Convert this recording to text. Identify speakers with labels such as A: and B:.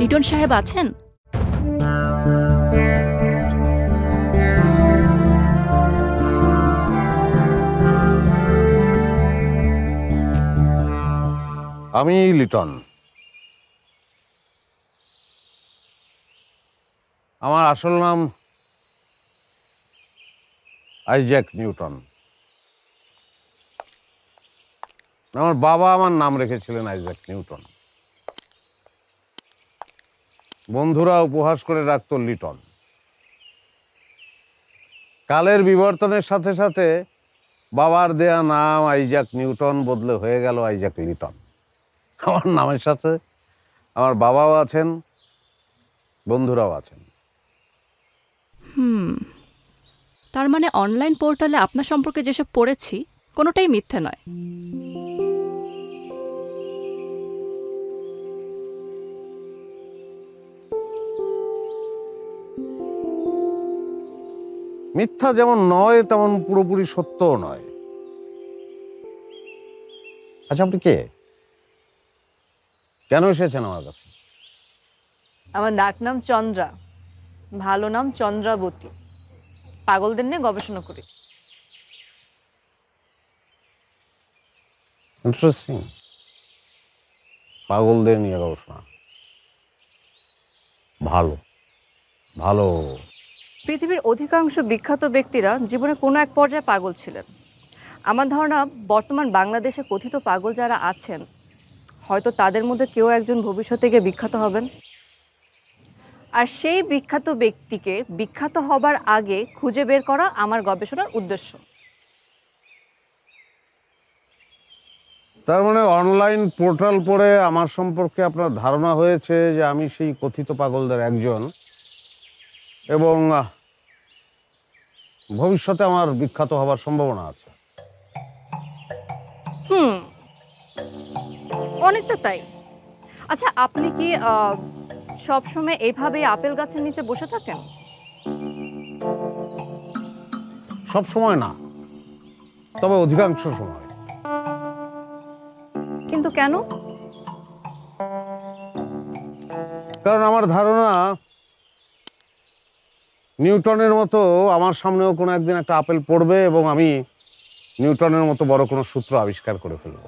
A: লিটন সাহেব আছেন?
B: আমি লিটন। আমার আসল নাম আইজ্যাক নিউটন। আমার বাবা আমার নাম রেখেছিলেন আইজ্যাক নিউটন। বন্ধুরা উপহাস করে রাখতো লিটন। কালের বিবর্তনের সাথে সাথে বাবার দেয়া নাম আইজাক নিউটন বদলে হয়ে গেল আইজাক লিটন। আমার নামের সাথে আমার বাবাও আছেন, বন্ধুরাও আছেন।
A: হুম, তার মানে অনলাইন পোর্টালে আপনার সম্পর্কে যেসব পড়েছি কোনোটাই মিথ্যে নয়।
B: মিথ্যা যেমন নয় তেমন পুরোপুরি সত্যও নয়। আচ্ছা আপনি কে? কেন এসেছেন আমার কাছে?
C: আমার ডাক নাম চন্দ্রা ভালো নাম চন্দ্রাবতী। পাগলদের নিয়ে গবেষণা করি।
B: ইন্টারেস্টিং পাগলদের নিয়ে গবেষণা। ভালো ভালো।
C: পৃথিবীর অধিকাংশ বিখ্যাত ব্যক্তিরা জীবনে কোনো এক পর্যায়ে পাগল ছিলেন। আমার ধারণা, বর্তমান বাংলাদেশে কথিত পাগল যারা আছেন, হয়তো তাদের মধ্যে কেউ একজন ভবিষ্যতে গিয়ে বিখ্যাত হবেন। আর সেই বিখ্যাত ব্যক্তিকে বিখ্যাত হবার আগে খুঁজে বের করা আমার গবেষণার উদ্দেশ্য।
B: তার মানে অনলাইন পোর্টাল পড়ে আমার সম্পর্কে আপনার ধারণা হয়েছে যে আমি সেই কথিত পাগলদের একজন। এবং ভবিষ্যতে আমার বিখ্যাত হবার সম্ভাবনা আছে।
C: হুম। অনেকটা তাই। আচ্ছা আপনি কি সবসময় এইভাবেই আপেল গাছের নিচে বসে থাকেন?
B: সব সময় না। তবে অধিকাংশ সময়।
C: কিন্তু কেন?
B: কারণ আমার ধারণা নিউটনের মতো আমার সামনেও কোনো একদিন একটা আপেল পড়বে এবং আমি নিউটনের মতো বড় কোনো সূত্র আবিষ্কার করে ফেলব।